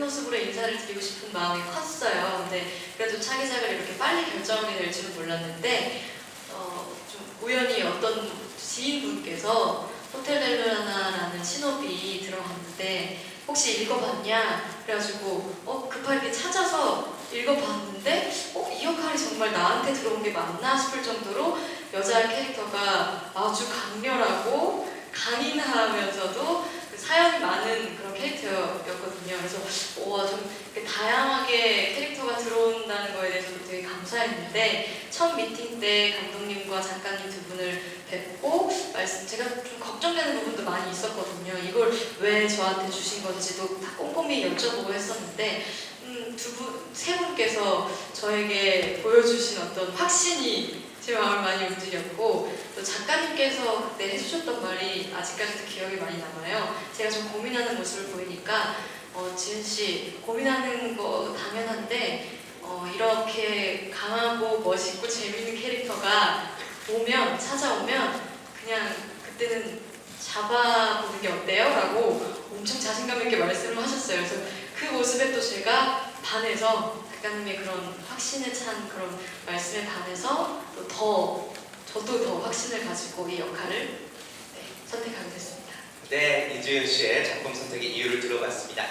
모습으로 인사를 드리고 싶은 마음이 컸어요. 근데 그래도 차기작을 이렇게 빨리 결정하게 될 줄은 몰랐는데 어, 좀 우연히 어떤 지인분께서 호텔 렐루나라는 신업이 들어갔는데 혹시 읽어봤냐? 그래가지고 어 급하게 찾아서 읽어봤는데 어 이 역할이 정말 나한테 들어온 게 맞나 싶을 정도로 여자 캐릭터가 아주 강렬하고 강인하면서도 그 사연이 많은 그런 캐릭터였거든요. 그래서 와좀 다양하게 캐릭터가 들어온다는 거에 대해서도 되게 감사했는데 첫 미팅 때 감독님과 작가님 두 분을 뵙고 말씀 제가 좀 걱정되는 부분도 많이 있었거든요. 이걸 왜 저한테 주신 건지도 다 꼼꼼히 여쭤보고 했었는데 음, 두 분, 세 분께서 저에게 보여주신 어떤 확신이 제 마음을 많이 움직였고 또 작가님께서 그때 해주셨던 말이 아직까지도 기억에 많이 남아요. 제가 좀 고민하는 모습을 보이니까 어, 지은 씨 고민하는 거 당연한데 어, 이렇게 강하고 멋있고 재밌는 캐릭터가 오면 찾아오면 그냥 그때는 잡아보는 게 어때요? 라고 엄청 자신감 있게 말씀을 하셨어요. 그래서 그 모습에 또 제가 반해서 작가님의 그런 확신에 찬 그런 말씀에 반해서 또 더 저도 더 확신을 가지고 이 역할을 네, 이주연 씨의 작품 선택의 이유를 들어봤습니다.